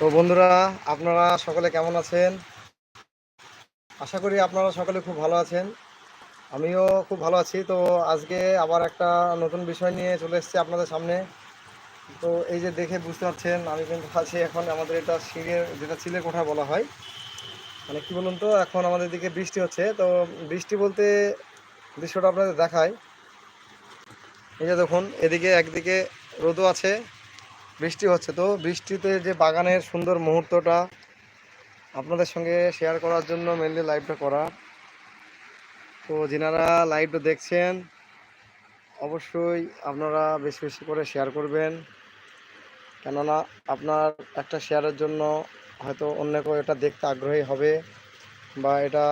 তো বন্ধুরা, আপনারা সকলে কেমন আছেন? আশা করি আপনারা সকলে খুব ভালো আছেন। আমিও খুব ভালো আছি। তো আজকে আবার একটা নতুন বিষয় নিয়ে চলে এসেছি আপনাদের সামনে। তো এই যে দেখে বুঝতে পারছেন, আমি কিন্তু আছি এখন আমাদের এটা সিঁড়ের, যেটা চিলের কোঠা বলা হয়। মানে কি বলুন তো, এখন আমাদের দিকে বৃষ্টি হচ্ছে। তো বৃষ্টি বলতে দৃশ্যটা আপনাদের দেখায় এই যে দেখুন, এদিকে একদিকে রোদও আছে। বৃষ্টি হচ্ছে তো বৃষ্টিতে যে বাগানের সুন্দর মুহূর্তটা আপনাদের সঙ্গে শেয়ার করার জন্য মেনলি লাইভটা করা। তো যিনারা লাইভটা দেখছেন, অবশ্যই আপনারা বেশি বেশি করে শেয়ার করবেন। কেননা আপনার একটা শেয়ারের জন্য হয়তো অন্য কেউ এটা দেখতে আগ্রহী হবে বা এটা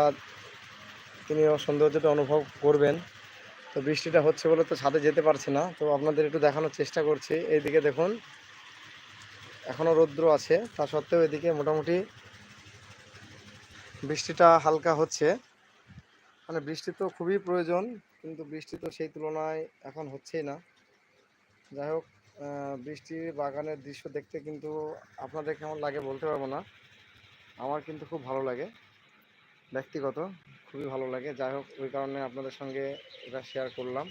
তিনিও সৌন্দর্যটা অনুভব করবেন। তো বৃষ্টিটা হচ্ছে বলে তো ছাদে যেতে পারছি না। তো আপনাদের একটু দেখানোর চেষ্টা করছি। এইদিকে দেখুন এখনও রৌদ্র আছে। তা সত্ত্বেও এদিকে মোটামুটি বৃষ্টিটা হালকা হচ্ছে। মানে বৃষ্টি তো খুবই প্রয়োজন, কিন্তু বৃষ্টি তো সেই তুলনায় এখন হচ্ছেই না। যাই হোক বৃষ্টির বাগানের দৃশ্য দেখতে কিন্তু আপনাদের কেমন লাগে বলতে পারব না। আমার কিন্তু খুব ভালো লাগে, ব্যক্তিগত খুবই ভালো লাগে। যাই হোক, ওই কারণে আপনাদের সঙ্গে এটা শেয়ার করলাম।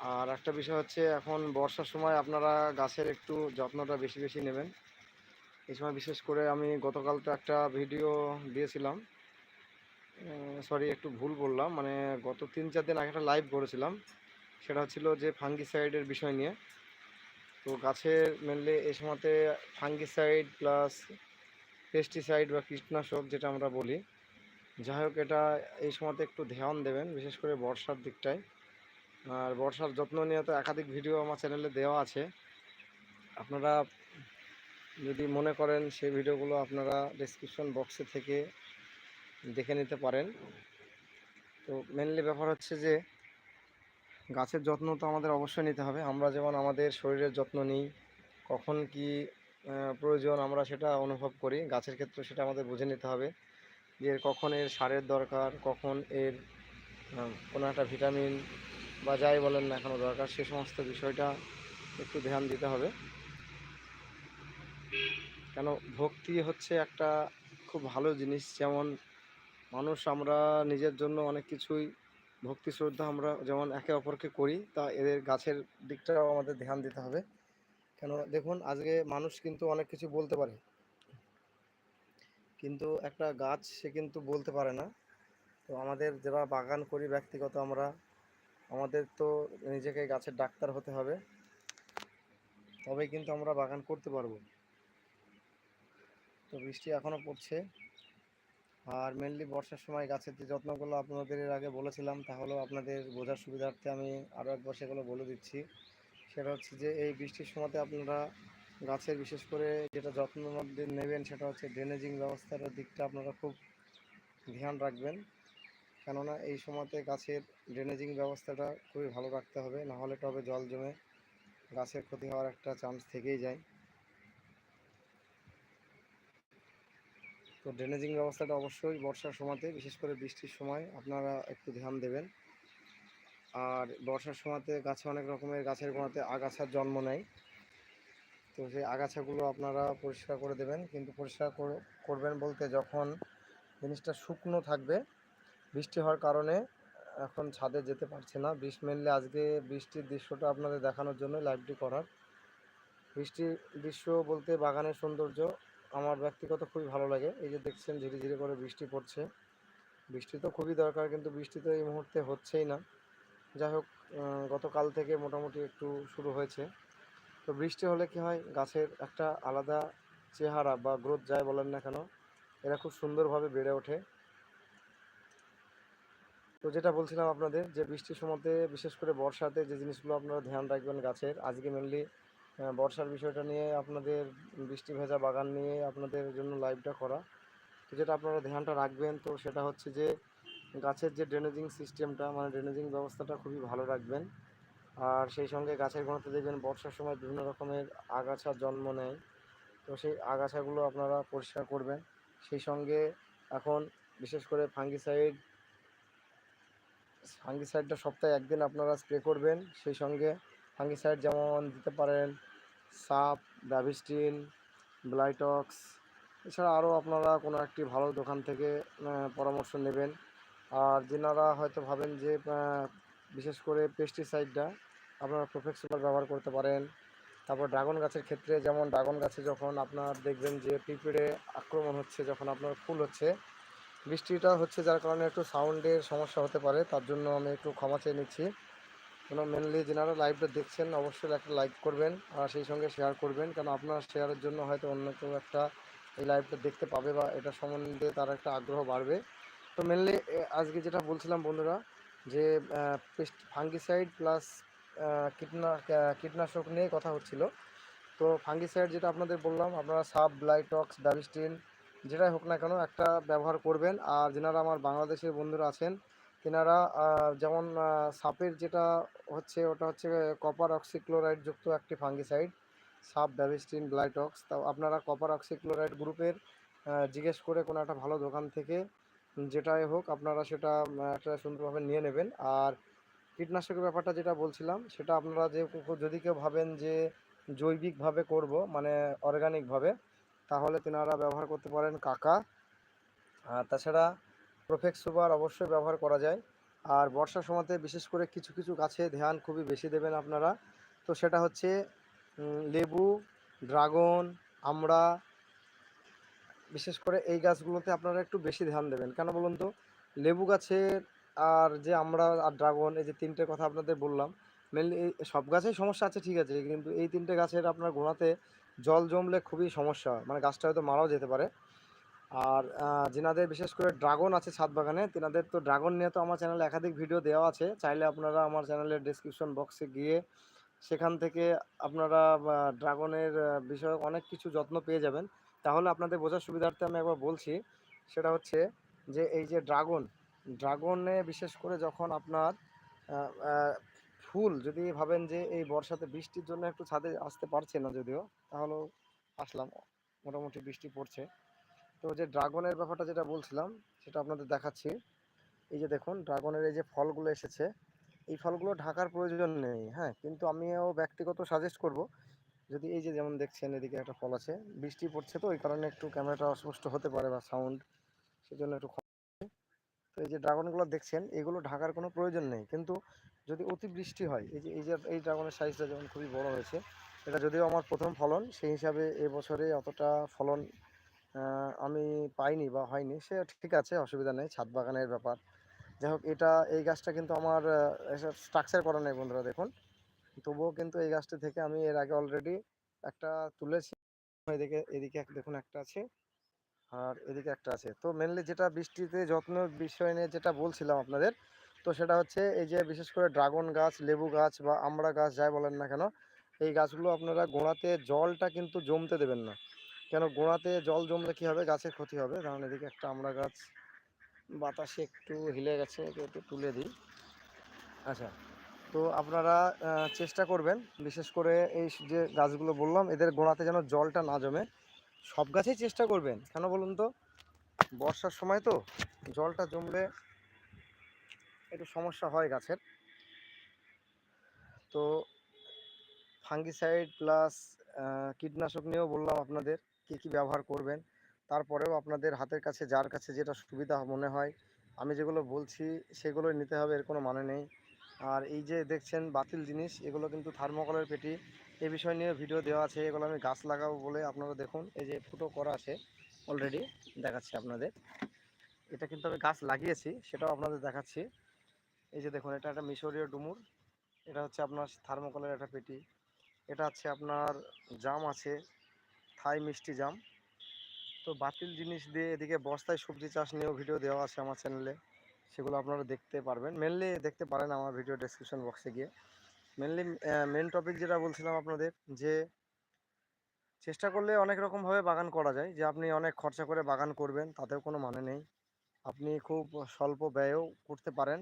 আর একটা বিষয় হচ্ছে, এখন বর্ষার সময় আপনারা গাছের একটু যত্নটা বেশি বেশি নেবেন। এই সময় বিশেষ করে আমি গতকাল তো একটা ভিডিও দিয়েছিলাম। সরি একটু ভুল বললাম মানে গত তিন চার দিন আগে একটা লাইভ করেছিলাম। সেটা হচ্ছিল যে ফাঙ্গিসাইডের বিষয় নিয়ে। তো গাছের মেনলি এই সময়তে ফাঙ্গিসাইড প্লাস পেস্টিসাইড বা কীটনাশক যেটা আমরা বলি। যাই হোক, এটা এই সময়তে একটু ধ্যান দেবেন, বিশেষ করে বর্ষার দিকটায়। আর বর্ষার যত্ন নিয়ে তো একাধিক ভিডিও আমার চ্যানেলে দেওয়া আছে। আপনারা যদি মনে করেন সেই ভিডিওগুলো আপনারা ডিসক্রিপশন বক্সে থেকে দেখে নিতে পারেন। তো মেনলি ব্যাপার হচ্ছে যে, গাছের যত্ন তো আমাদের অবশ্যই নিতে হবে। আমরা যেমন আমাদের শরীরের যত্ন নিই, কখন কি প্রয়োজন আমরা সেটা অনুভব করি। গাছের ক্ষেত্রে সেটা আমাদের বুঝে নিতে হবে যে কখন এর সারের দরকার, কখন এর কোনো একটা ভিটামিন বা যাই বলেন না এখনও দরকার, সে সমস্ত বিষয়টা একটু ধ্যান দিতে হবে। কেন ভক্তি হচ্ছে একটা খুব ভালো জিনিস, যেমন মানুষ আমরা নিজের জন্য অনেক কিছুই ভক্তি শ্রদ্ধা আমরা যেমন একে অপরকে করি, তা এদের গাছের দিকটাও আমাদের ধ্যান দিতে হবে। কেন দেখুন, আজকে মানুষ কিন্তু অনেক কিছু বলতে পারে, কিন্তু একটা গাছ সে কিন্তু বলতে পারে না। তো আমাদের যারা বাগান করি ব্যক্তিগত আমরা আমাদের তো নিজেকে গাছের ডাক্তার হতে হবে। তবেই কিন্তু আমরা বাগান করতে পারব। তো বৃষ্টি এখনও পড়ছে। আর মেনলি বর্ষার সময় গাছের যে যত্নগুলো আপনাদের এর আগে বলেছিলাম, তাহলেও আপনাদের বোঝার সুবিধার্থে আমি আরও একবার সেগুলো বলে দিচ্ছি। সেটা হচ্ছে যে, এই বৃষ্টির সময়তে আপনারা গাছের বিশেষ করে যেটা যত্ন নেবেন সেটা হচ্ছে ড্রেনেজিং ব্যবস্থার দিকটা আপনারা খুব ধ্যান রাখবেন। কেননা এই সময়তে গাছের ড্রেনেজিং ব্যবস্থাটা খুবই ভালো রাখতে হবে নাহলে টবে জল জমে গাছের ক্ষতি হওয়ার একটা চান্স থেকেই যায়। তো ড্রেনেজিং ব্যবস্থাটা অবশ্যই বর্ষার সময়তে, বিশেষ করে বৃষ্টির সময় আপনারা একটু ধ্যান দেবেন। আর বর্ষার সময়তে গাছে অনেক রকমের গাছের গোড়াতে আগাছার জন্ম নেয়। তো সেই আগাছাগুলো আপনারা পরিষ্কার করে দেবেন, কিন্তু পরিষ্কার কর- করবেন বলতে যখন জিনিসটা শুকনো থাকবে বৃষ্টি হওয়ার কারণে এখন ছাদে যেতে পারছে না। বৃষ্টি মেনলি আজকে বৃষ্টির দৃশ্যটা আপনাদের দেখানোর জন্য লাইভটি করার। বৃষ্টির দৃশ্য বলতে বাগানের সৌন্দর্য আমার ব্যক্তিগত খুবই ভালো লাগে। এই যে দেখছেন ধীরে ধীরে করে বৃষ্টি পড়ছে। বৃষ্টি তো খুবই দরকার কিন্তু বৃষ্টি তো এই মুহূর্তে হচ্ছেই না। যাই হোক গতকাল থেকে মোটামুটি একটু শুরু হয়েছে। তো বৃষ্টি হলে কি হয়, গাছের একটা আলাদা চেহারা বা গ্রোথ যায় বলেন না কেন, এরা খুব সুন্দরভাবে বেড়ে ওঠে। তো যেটা বলছিলাম আপনাদের, যে বৃষ্টির সময়তে, বিশেষ করে বর্ষাতে যে জিনিসগুলো আপনারা ধ্যান রাখবেন গাছের, আজকে মেনলি বর্ষার বিষয়টা নিয়ে আপনাদের বৃষ্টি ভেজা বাগান নিয়ে আপনাদের জন্য লাইভটা করা। তো যেটা আপনারা ধ্যানটা রাখবেন, তো সেটা হচ্ছে যে গাছের যে ড্রেনেজিং সিস্টেমটা মানে ড্রেনেজিং ব্যবস্থাটা খুবই ভালো রাখবেন। আর সেই সঙ্গে গাছের গোড়াতে দেখবেন, বর্ষার সময় বিভিন্ন রকমের আগাছা জন্ম নেয়। তো সেই আগাছাগুলো আপনারা পরিষ্কার করবেন। সেই সঙ্গে এখন বিশেষ করে ফাঙ্গিসাইড ফাঙ্গিসাইডটা সপ্তাহে একদিন আপনারা স্প্রে করবেন, সেই সঙ্গে ফাঙ্গিসাইড যেমন দিতে পারেন, সাপ, ব্যাভিস্টিন, ব্লাইটক্স, এছাড়া আরও আপনারা কোনো একটি ভালো দোকান থেকে পরামর্শ নেবেন। আর যেনারা হয়তো ভাবেন যে বিশেষ করে পেস্টিসাইডটা আপনারা প্রফেক্ট ব্যবহার করতে পারেন। তারপর ড্রাগন গাছের ক্ষেত্রে যেমন ড্রাগন গাছে যখন আপনার দেখবেন যে পিঁপড়ে আক্রমণ হচ্ছে, যখন আপনার ফুল হচ্ছে বৃষ্টিটা হচ্ছে যার কারণে একটু সাউন্ডের সমস্যা হতে পারে, তার জন্য আমি একটু ক্ষমা চেয়ে নিচ্ছি। কেন মেনলি যেনারা লাইভটা দেখছেন, অবশ্যই একটা লাইক করবেন আর সেই সঙ্গে শেয়ার করবেন কারণ আপনার শেয়ারের জন্য হয়তো অন্য কেউ একটা এই লাইভটা দেখতে পাবে বা এটা সম্বন্ধে তার একটা আগ্রহ বাড়বে। তো মেনলি আজকে যেটা বলছিলাম বন্ধুরা যে পেস্ট ফাঙ্গিসাইড প্লাস কীটনা কীটনাশক নিয়ে কথা হচ্ছিল। তো ফাঙ্গিসাইড যেটা আপনাদের বললাম, আপনারা সাব ব্লাইটক্স ডাবিস্টিন যেটাই হোক না কেন একটা ব্যবহার করবেন। আর যেনারা আমার বাংলাদেশের বন্ধুরা আছেন, তেনারা যেমন সাপের যেটা হচ্ছে, ওটা হচ্ছে কপার অক্সিক্লোরাইড যুক্ত একটি ফাঙ্গিসাইড সাপ ব্যাভিস্টিন ব্লাইটক্স তা আপনারা কপার অক্সিক্লোরাইড গ্রুপের জিজ্ঞেস করে কোনো একটা ভালো দোকান থেকে যেটাই হোক আপনারা সেটা একটা সুন্দরভাবে নিয়ে নেবেন। আর কীটনাশকের ব্যাপারটা যেটা বলছিলাম, সেটা আপনারা যে যদি কেউ ভাবেন যে জৈবিকভাবে করব মানে অর্গানিকভাবে তাহলে তেনারা ব্যবহার করতে পারেন কাকা। আর তাছাড়া প্রোফেক্স সুপার অবশ্যই ব্যবহার করা যায়। আর বর্ষার সময়তে বিশেষ করে কিছু কিছু গাছে ধ্যান খুবই বেশি দেবেন আপনারা। তো সেটা হচ্ছে লেবু, ড্রাগন, আমড়া, বিশেষ করে এই গাছগুলোতে আপনারা একটু বেশি ধ্যান দেবেন। কেন বলুন তো? লেবু গাছের আর যে আমরা আর ড্রাগন, এই যে তিনটে কথা আপনাদের বললাম মেনলি সব গাছেই সমস্যা আছে, ঠিক আছে। কিন্তু এই তিনটে গাছের আপনার গোড়াতে জল জমলে খুবই সমস্যা। মানে গাছটা হয়তো মারাও যেতে পারে। আর যেনাদের বিশেষ করে ড্রাগন আছে ছাদ বাগানে, তেনাদের তো ড্রাগন নিয়ে তো আমার চ্যানেলে একাধিক ভিডিও দেওয়া আছে। চাইলে আপনারা আমার চ্যানেলের ডিসক্রিপশন বক্সে গিয়ে সেখান থেকে আপনারা ড্রাগনের বিষয়ে অনেক কিছু যত্ন পেয়ে যাবেন। তাহলে আপনাদের বোঝার সুবিধার্থে আমি একবার বলছি। সেটা হচ্ছে যে, এই যে ড্রাগন, ড্রাগনে বিশেষ করে যখন আপনার ফুল যদি ভাবেন যে, এই বর্ষাতে বৃষ্টির জন্য একটু ছাদে আসতে পারছে না যদিও তাহলেও আসলাম। মোটামুটি বৃষ্টি পড়ছে। তো যে ড্রাগনের ব্যাপারটা যেটা বলছিলাম, সেটা আপনাদের দেখাচ্ছি। এই যে দেখুন, ড্রাগনের এই যে ফলগুলো এসেছে, এই ফলগুলো ঢাকার প্রয়োজন নেই হ্যাঁ? কিন্তু আমিও ব্যক্তিগত সাজেস্ট করব, যদি এই যে যেমন দেখছেন, এদিকে একটা ফল আছে, বৃষ্টি পড়ছে তো, ওই কারণে একটু ক্যামেরাটা অস্পষ্ট হতে পারে বা সাউন্ড সেজন্য একটু তো এই যে ড্রাগনগুলো দেখছেন, এগুলো ঢাকার কোনো প্রয়োজন নেই। কিন্তু যদি অতি বৃষ্টি হয়, এই যে এই যে, এই ড্রাগনের সাইজটা যেমন খুবই বড় হয়েছে এটা যদিও আমার প্রথম ফলন, সেই হিসাবে এবছরে অতটা ফলন আমি পাইনি বা হয়নি। সে ঠিক আছে, অসুবিধা নেই, ছাদ বাগানের ব্যাপার। যাই হোক, এটা, এই গাছটা কিন্তু আমার স্ট্রাকচার করা নেই বন্ধুরা, দেখুন। তবুও কিন্তু এই গাছটি থেকে আমি এর আগে অলরেডি একটা তুলেছি। এদিকে এদিকে দেখুন একটা আছে। আর এদিকে একটা আছে। তো মেনলি যেটা বৃষ্টিতে যত্ন বিষয় নিয়ে যেটা বলছিলাম আপনাদের, তো সেটা হচ্ছে এই যে বিশেষ করে ড্রাগন গাছ, লেবু গাছ বা আমড়া গাছ যাই বলেন না কেন এই গাছগুলো আপনারা গোড়াতে জলটা কিন্তু জমতে দেবেন না। কেন গোড়াতে জল জমলে কি হবে? গাছের ক্ষতি হবে। কারণ এদিকে একটা আমড়া গাছ বাতাসে একটু হিলে গেছে একে একটু তুলে দিই। আচ্ছা তো আপনারা চেষ্টা করবেন। বিশেষ করে এই যে গাছগুলো বললাম, এদের গোড়াতে যেন জলটা না জমে। সব গাছেই চেষ্টা করবেন। কেন বলুন তো? বর্ষার সময় তো জলটা জমলে একটু সমস্যা হয় গাছের। তো ফাঙ্গিসাইড প্লাস কীটনাশক নিয়েও বললাম আপনাদের কি কি ব্যবহার করবেন। তারপরেও আপনাদের হাতের কাছে, যার কাছে যেটা সুবিধা মনে হয়, আমি যেগুলো বলছি সেগুলোই নিতে হবে, এর কোনো মানে নেই। আর এই যে দেখছেন বাতিল জিনিস, এগুলো কিন্তু থার্মোকলের পেটি, এ বিষয় নিয়ে ভিডিও দেওয়া আছে, এগুলো আমি গাছ লাগাবো বলে আপনারা দেখুন, এই যে ফুটো করা আছে অলরেডি দেখাচ্ছি আপনাদের। এটা কিন্তু আমি গাছ লাগিয়েছি, সেটাও আপনাদের দেখাচ্ছি। এই যে দেখুন, এটা একটা মিশরীয় ডুমুর, এটা হচ্ছে আপনার থার্মোকলের একটা পেটি। এটা হচ্ছে আপনার জাম আছে, থাই মিষ্টি জাম। তো বাতিল জিনিস দিয়ে এদিকে বস্তায় সবজি চাষ নিয়েও ভিডিও দেওয়া আছে আমার চ্যানেলে সেগুলো আপনারা দেখতে পারবেন। মেনলি দেখতে পারেন আমার ভিডিও ডেসক্রিপশন বক্সে গিয়ে। মেনলি মেন টপিক যেটা বলছিলাম আপনাদের, যে চেষ্টা করলে অনেক রকমভাবে বাগান করা যায়। যে আপনি অনেক খরচা করে বাগান করবেন, তাতেও কোনো মানে নেই। আপনি খুব স্বল্প ব্যয়েও করতে পারেন।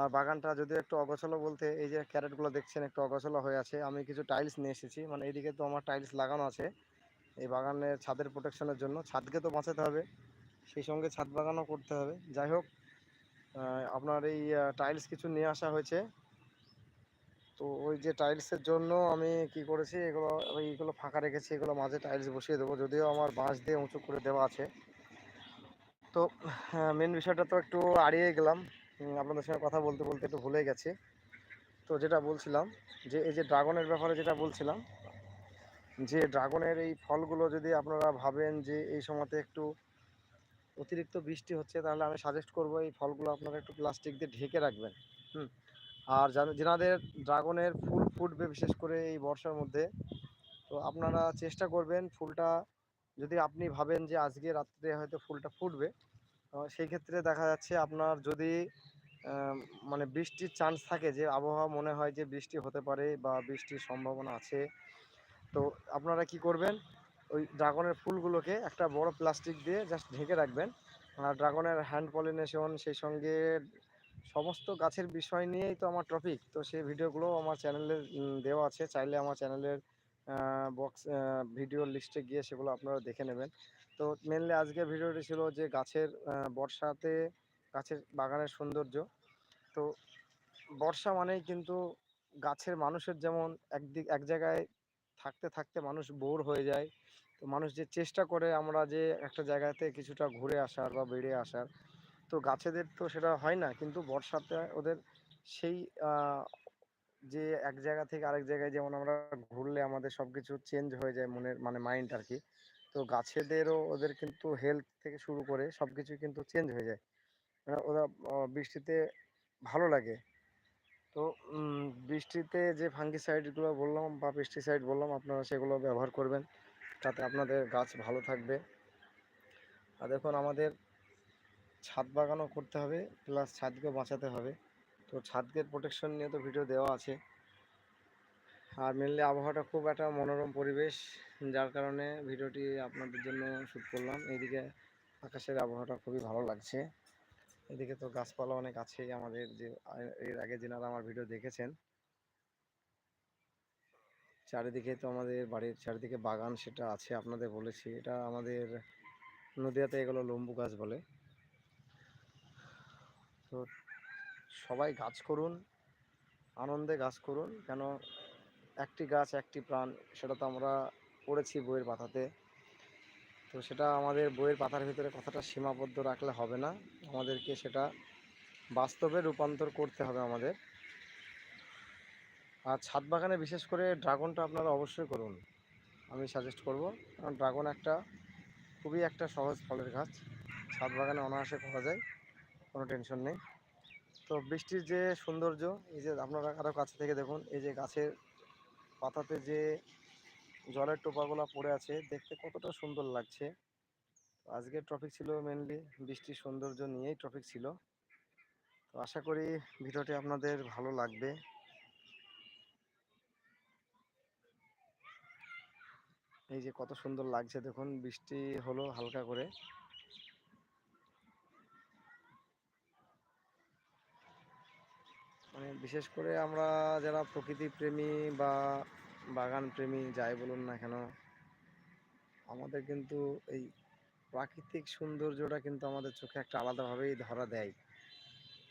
আর বাগানটা যদিও একটু অগোছালো বলতে এই যে ক্যারেটগুলো দেখছেন একটু অগোছালো হয়ে আছে, আমি কিছু টাইলস নিয়ে এসেছি। মানে এইদিকে তো আমার টাইলস লাগানো আছে। এই বাগানের ছাদের প্রোটেকশনের জন্য ছাদকে তো বাঁচাতে হবে, সেই সঙ্গে ছাদ বাগানও করতে হবে। যাই হোক আপনার এই টাইলস কিছু নিয়ে আসা হয়েছে। তো ওই যে টাইলসের জন্য আমি কি করেছি, এগুলো এইগুলো ফাঁকা রেখেছি, এগুলো মাঝে টাইলস বসিয়ে দেবো। যদিও আমার বাঁশ দিয়ে উঁচু করে দেওয়া আছে। তো মেন বিষয়টা তো একটু আড়িয়ে গেলাম। আপনাদের সঙ্গে কথা বলতে বলতে একটু ভুলে গেছি। তো যেটা বলছিলাম, যে এই যে ড্রাগনের ব্যাপারে যেটা বলছিলাম, যে ড্রাগনের এই ফলগুলো যদি আপনারা ভাবেন যে এই সময়তে একটু অতিরিক্ত বৃষ্টি হচ্ছে, তাহলে আমি সাজেস্ট করব এই ফলগুলো আপনারা একটু প্লাস্টিক দিয়ে ঢেকে রাখবেন। হুম? আর যেনাদের ড্রাগনের ফুল ফুটবে, বিশেষ করে এই বর্ষার মধ্যে, তো আপনারা চেষ্টা করবেন ফুলটা, যদি আপনি ভাবেন যে আজকে রাত্রে হয়তো ফুলটা ফুটবে সেই ক্ষেত্রে দেখা যাচ্ছে আপনার যদি মানে বৃষ্টির চান্স থাকে যে আবহাওয়া মনে হয় যে বৃষ্টি হতে পারে বা বৃষ্টির সম্ভাবনা আছে। তো আপনারা কি করবেন? ওই ড্রাগনের ফুলগুলোকে একটা বড় প্লাস্টিক দিয়ে জাস্ট ঢেকে রাখবেন। আর ড্রাগনের হ্যান্ড পলিনেশন সেই সঙ্গে সমস্ত গাছের বিষয় নিয়েই তো আমার টপিক তো সেই ভিডিওগুলো আমার চ্যানেলে দেওয়া আছে। চাইলে আমার চ্যানেলের বক্স ভিডিও লিস্টে গিয়ে সেগুলো আপনারা দেখে নেবেন। তো মেনলি আজকের ভিডিওটি ছিল যে গাছের বর্ষাতে গাছের বাগানের সৌন্দর্য। তো বর্ষা মানেই কিন্তু গাছের মানুষের যেমন একদিক, এক জায়গায় থাকতে থাকতে মানুষ বোর হয়ে যায়। তো মানুষ যে চেষ্টা করে আমরা যে একটা জায়গাতে কিছুটা ঘুরে আসার বা বেড়ে আসার, তো গাছেদের তো সেটা হয় না। কিন্তু বর্ষাতে ওদের সেই যে এক জায়গা থেকে আরেক জায়গায় যেমন আমরা ঘুরলে আমাদের সব কিছু চেঞ্জ হয়ে যায় মনের মানে মাইন্ড আর কি তো গাছেদেরও ওদের কিন্তু হেলথ থেকে শুরু করে সবকিছু কিন্তু চেঞ্জ হয়ে যায়। ওরা আহ, বৃষ্টিতে ভালো লাগে। তো বৃষ্টিতে যে ফাঙ্গিসাইডগুলো বললাম বা পেস্টিসাইড বললাম আপনারা সেগুলো ব্যবহার করবেন। তাতে আপনাদের গাছ ভালো থাকবে। আর দেখুন আমাদের ছাদ বাগানও করতে হবে প্লাস ছাদকে বাঁচাতে হবে। তো ছাদকে প্রোটেকশন নিয়ে তো ভিডিও দেওয়া আছে। আর মেনলি আবহাওয়াটা খুব একটা মনোরম পরিবেশ যার কারণে ভিডিওটি আপনাদের জন্য শ্যুট করলাম। এইদিকে আকাশের আবহাওয়াটা খুবই ভালো লাগছে। এদিকে তো গাছপালা অনেক আছেই আমাদের যে এর আগে যেনারা আমার ভিডিও দেখেছেন। চারিদিকে তো আমাদের বাড়ির চারিদিকে বাগান সেটা আছে আপনাদের বলেছি। এটা আমাদের নদীয়াতে এগুলো লম্বু গাছ বলে। তো সবাই গাছ করুন, আনন্দে গাছ করুন। কেন একটি গাছ, একটি প্রাণ, সেটা তো আমরা পড়েছি বইয়ের পাতাতে। তো সেটা আমাদের বইয়ের পাতার ভিতরে কথাটা সীমাবদ্ধ রাখলে হবে না। আমাদেরকে সেটা বাস্তবে রূপান্তর করতে হবে আমাদের। আর ছাদ বাগানে বিশেষ করে ড্রাগনটা আপনারা অবশ্যই করুন। আমি সাজেস্ট করব, কারণ ড্রাগন একটা খুবই একটা সহজ ফলের গাছ। ছাদ বাগানে অনায়াসে করা যায়, কোনো টেনশন নেই। তো বৃষ্টির যে সৌন্দর্য, এই যে আপনারা আরও কাছে থেকে দেখুন, এই যে গাছের পাতাতে যে জলের টোপাগুলো পড়ে আছে। দেখতে কতটা সুন্দর লাগছে। আজকের টপিক ছিল মেনলি বৃষ্টির সৌন্দর্য নিয়েই টপিক ছিল। তো আশা করি ভিডিওটি আপনাদের ভালো লাগবে। এই যে কত সুন্দর লাগছে দেখুন, বৃষ্টি হলো হালকা করে। মানে বিশেষ করে আমরা যারা প্রকৃতি প্রেমী বা বাগান প্রেমী যাই বলুন না কেন, আমাদের কিন্তু এই প্রাকৃতিক সৌন্দর্যটা কিন্তু আমাদের চোখে একটা আলাদাভাবেই ধরা দেয়।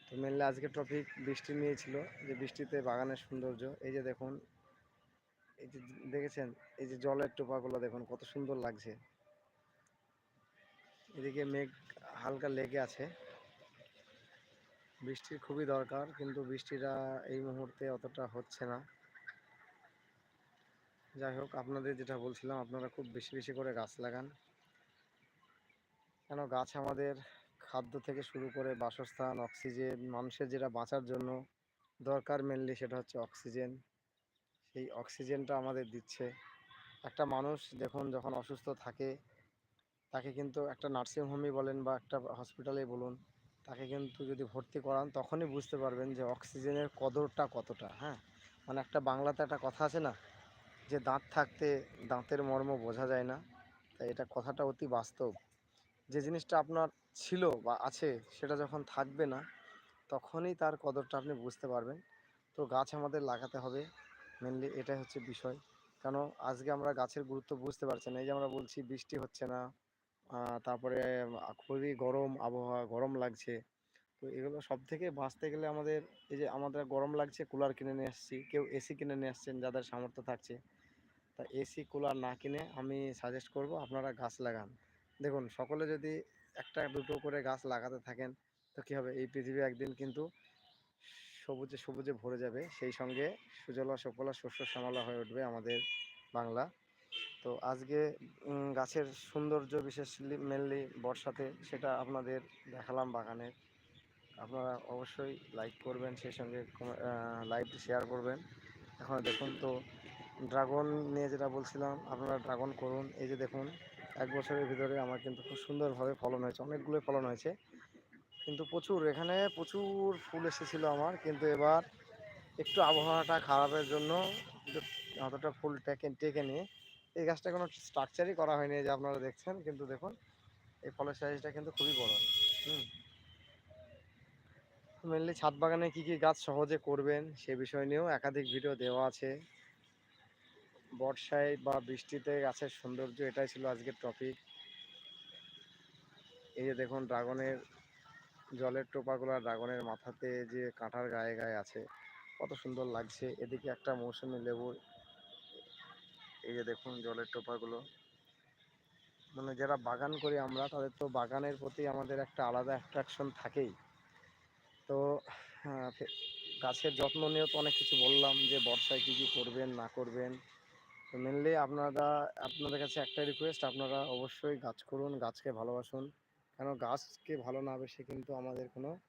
তো মেনলি আজকে টপিক বৃষ্টি নিয়ে ছিল, যে বৃষ্টিতে বাগানের সৌন্দর্য। এই যে দেখুন, এই যে দেখেছেন, এই যে জলের টোপাগুলো দেখুন, কত সুন্দর লাগছে। এদিকে মেঘ হালকা লেগে আছে। বৃষ্টির খুবই দরকার, কিন্তু বৃষ্টিটা এই মুহূর্তে অতটা হচ্ছে না। যাই হোক, আপনাদের যেটা বলছিলাম, আপনারা খুব বেশি বেশি করে গাছ লাগান। কেন গাছ আমাদের খাদ্য থেকে শুরু করে বাসস্থান, অক্সিজেন, মানুষের যেটা বাঁচার জন্য দরকার মেনলি সেটা হচ্ছে অক্সিজেন। সেই অক্সিজেনটা আমাদের দিচ্ছে। একটা মানুষ দেখুন, যখন অসুস্থ থাকে, তাকে কিন্তু একটা নার্সিং হোমই বলেন বা একটা হসপিটালেই বলুন, তাকে কিন্তু যদি ভর্তি করান, তখনই বুঝতে পারবেন যে অক্সিজেনের কদরটা কতটা হ্যাঁ? মানে একটা বাংলাতে একটা কথা আছে না যে দাঁত থাকতে দাঁতের মর্ম বোঝা যায় না, তাই এটা কথাটা অতি বাস্তব। যে জিনিসটা আপনার ছিল বা আছে, সেটা যখন থাকবে না, তখনই তার কদরটা আপনি বুঝতে পারবেন। তো গাছ আমাদের লাগাতে হবে মেনলি এটাই হচ্ছে বিষয়। কেন, আজকে আমরা গাছের গুরুত্ব বুঝতে পারছি না। এই যে আমরা বলছি বৃষ্টি হচ্ছে না তারপরে খুবই গরম আবহাওয়া, গরম লাগছে। তো এগুলো সব থেকে বাঁচতে গেলে আমাদের, এই যে আমাদের গরম লাগছে, কুলার কিনে নিয়ে আসছি কেউ এসি কিনে নিয়ে আসছেন যাদের সামর্থ্য থাকছে। তা এসি, কুলার না কিনে আমি সাজেস্ট করব আপনারা গাছ লাগান। দেখুন, সকলে যদি একটা দুটো করে গাছ লাগাতে থাকেন, তো কী হবে? এই পৃথিবী একদিন কিন্তু সবুজে সবুজে ভরে যাবে। সেই সঙ্গে সুজলা, সুফলা, শস্য শ্যামলা হয়ে উঠবে আমাদের বাংলা। তো আজকে গাছের সৌন্দর্য বিশেষ মেনলি বর্ষাতে সেটা আপনাদের দেখালাম বাগানে। আপনারা অবশ্যই লাইক করবেন, সেই সঙ্গে লাইভটি শেয়ার করবেন। এখন দেখুন তো ড্রাগন নিয়ে যেটা বলছিলাম, আপনারা ড্রাগন করুন। এই যে দেখুন, এক বছরের ভিতরে আমার কিন্তু খুব সুন্দরভাবে ফলন হয়েছে অনেকগুলো ফলন হয়েছে। কিন্তু প্রচুর, এখানে প্রচুর ফুল এসেছিল আমার, কিন্তু এবার একটু আবহাওয়াটা খারাপের জন্য অতটা ফুল টেকে টেকে নিয়ে এই গাছটা কোনো স্ট্রাকচারই করা হয়নি যে আপনারা দেখছেন, কিন্তু দেখুন, এই ফলের সাইজটা কিন্তু খুবই বড়। হুম। মেনলি ছাদ বাগানে কী কী গাছ সহজে করবেন, সে বিষয় নিয়েও একাধিক ভিডিও দেওয়া আছে। বর্ষায় বা বৃষ্টিতে গাছের সৌন্দর্য এটাই ছিল আজকের টপিক এই যে দেখুন ড্রাগনের জলের টোপাগুলো ড্রাগনের মাথাতে যে কাঁটার গায়ে গায়ে আছে কত সুন্দর লাগছে। এদিকে একটা মৌসুমি লেবুর এই যে দেখুন জলের টোপাগুলো। মানে যারা বাগান করি আমরা তাদের তো বাগানের প্রতি আমাদের একটা আলাদা অ্যাট্রাকশন থাকেই। তো হ্যাঁ, গাছের যত্ন নিয়েও তো অনেক কিছু বললাম যে বর্ষায় কী কী করবেন না করবেন। তো মেনলি আপনারা, আপনাদের কাছে একটাই রিকোয়েস্ট আপনারা অবশ্যই গাছ করুন, গাছকে ভালোবাসুন। কেন গাছকে ভালো না বেসে কিন্তু আমাদের কোনো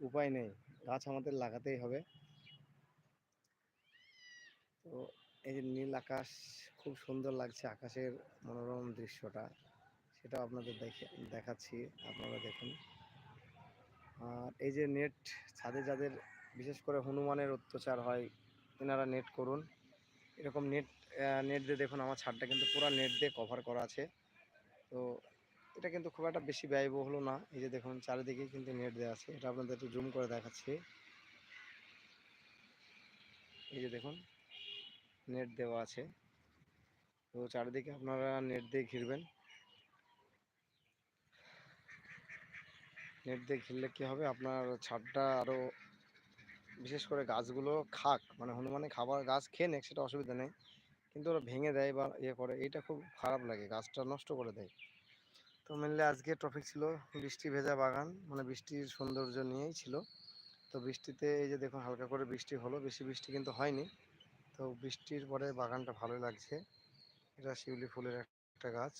উপায় নেই। গাছ আমাদের লাগাতেই হবে। তো এই যে নীল আকাশ, খুব সুন্দর লাগছে আকাশের মনোরম দৃশ্যটা। সেটা আপনাদের দেখে, দেখাচ্ছি, আপনারা দেখুন। আর এই যে নেট, ছাদে যাদের বিশেষ করে হনুমানের অত্যাচার হয়, এনারা নেট করুন। এরকম নেট নেট দিয়ে দেখুন, আমার ছাদটা কিন্তু পুরো নেট দিয়ে কভার করা আছে। তো এটা কিন্তু খুব একটা বেশি ব্যয়বহুল না। এই যে দেখুন, চারিদিকে কিন্তু নেট দেওয়া আছে। এটা আপনাদের একটু জুম করে দেখাচ্ছি। এই যে দেখুন নেট দেওয়া আছে। তো চারিদিকে আপনারা নেট দিয়ে ঘিরবেন। নেট দিয়ে ঘিরলে কী হবে? আপনার ছাদটা আরও বিশেষ করে গাছগুলো খাক। মানে হনুমানে খাবার গাছ খেয়ে নেক, সেটা অসুবিধা নেই। কিন্তু ওরা ভেঙে দেয় বা ইয়ে করে। এটা খুব খারাপ লাগে, গাছটা নষ্ট করে দেয়। তো মেনলি আজকে টপিক ছিল বৃষ্টি ভেজা বাগান মানে বৃষ্টির সৌন্দর্য নিয়েই ছিল। তো বৃষ্টিতে এই যে দেখুন হালকা করে বৃষ্টি হলো, বেশি বৃষ্টি কিন্তু হয়নি। তো বৃষ্টির পরে বাগানটা ভালোই লাগছে। এটা শিউলি ফুলের একটা গাছ।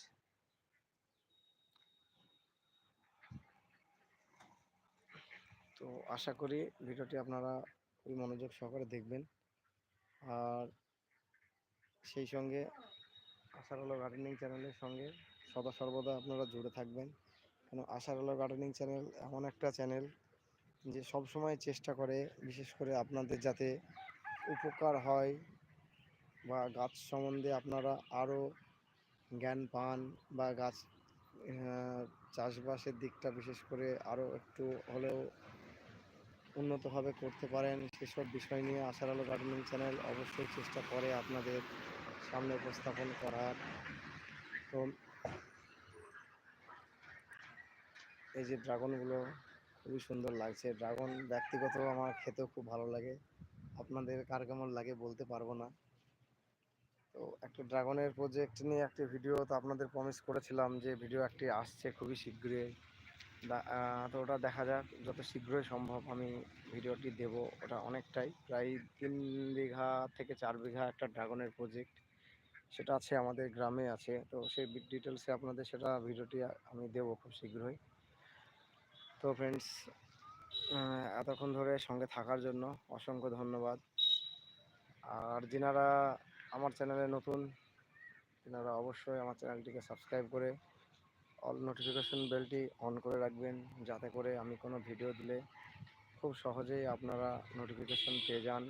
তো আশা করি ভিডিওটি আপনারা খুবই মনোযোগ সহকারে দেখবেন। আর সেই সঙ্গে আশার আলো গার্ডেনিং চ্যানেলের সঙ্গে সদা সর্বদা আপনারা জুড়ে থাকবেন। কেন আশার আলো গার্ডেনিং চ্যানেল এমন একটা চ্যানেল যে সব সময় চেষ্টা করে, বিশেষ করে আপনাদের যাতে উপকার হয় বা গাছ সম্বন্ধে আপনারা আরও জ্ঞান পান বা গাছ চাষবাসের দিকটা বিশেষ করে আরও একটু হলেও উন্নতভাবে করতে পারেন, সেসব বিষয় নিয়ে আশার আলো গার্ডেনিং চ্যানেল অবশ্যই চেষ্টা করে আপনাদের। সামনে উপস্থাপন করার। তো এই যে ড্রাগনগুলো খুবই সুন্দর লাগছে। ড্রাগন ব্যক্তিগত আমার খেতেও খুব ভালো লাগে। আপনাদের কার কেমন লাগে বলতে পারব না। তো একটা ড্রাগনের প্রজেক্ট নিয়ে একটি ভিডিও তো আপনাদের প্রমিস করেছিলাম যে ভিডিও একটি আসছে খুবই শীঘ্রই। তো ওটা দেখা যাক যত শীঘ্রই সম্ভব আমি ভিডিওটি দেব। ওটা অনেকটাই। প্রায় তিন বিঘা থেকে চার বিঘা একটা ড্রাগনের প্রজেক্ট সেটা আছে আমাদের গ্রামে আছে। তো সেই ডিটেলসে আপনাদের সেটা ভিডিওটি আমি দেবো খুব শীঘ্রই। তো ফ্রেন্ডস এতক্ষণ ধরে সঙ্গে থাকার জন্য অসংখ্য ধন্যবাদ। আর যিনারা আমার চ্যানেলে নতুন, তিনারা অবশ্যই আমার চ্যানেলটিকে সাবস্ক্রাইব করে অল নোটিফিকেশন বেলটি অন করে রাখবেন, যাতে করে আমি কোনো ভিডিও দিলে খুব সহজেই আপনারা নোটিফিকেশন পেয়ে যান।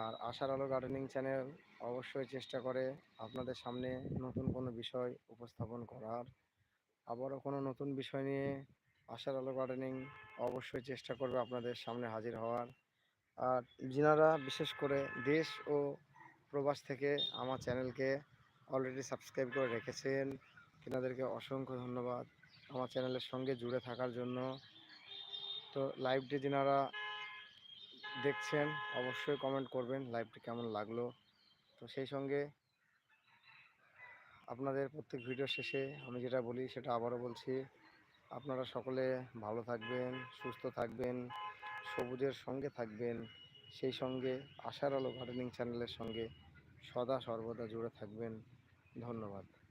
আর আশার আলো গার্ডেনিং চ্যানেল অবশ্যই চেষ্টা করে আপনাদের সামনে নতুন কোনো বিষয় উপস্থাপন করার। আবারও কোনো নতুন বিষয় নিয়ে আশার আলো গার্ডেনিং অবশ্যই চেষ্টা করবে আপনাদের সামনে হাজির হওয়ার। আর যিনারা বিশেষ করে দেশ ও প্রবাস থেকে আমার চ্যানেলকে অলরেডি সাবস্ক্রাইব করে রেখেছেন, তেনাদেরকে অসংখ্য ধন্যবাদ। আমার চ্যানেলের সঙ্গে জুড়ে থাকার জন্য। তো লাইভটি যেনারা দেখছেন, অবশ্যই কমেন্ট করবেন লাইভটি কেমন লাগল। তো সেই সঙ্গে আপনাদের প্রত্যেক ভিডিও শেষে আমি যেটা বলি, সেটা আবারও বলছি, আপনারা সকলে ভালো থাকবেন, সুস্থ থাকবেন, সবুজের সঙ্গে থাকবেন। সেই সঙ্গে আশার আলো গার্ডেনিং চ্যানেলের সঙ্গে সদা সর্বদা জুড়ে থাকবেন। ধন্যবাদ।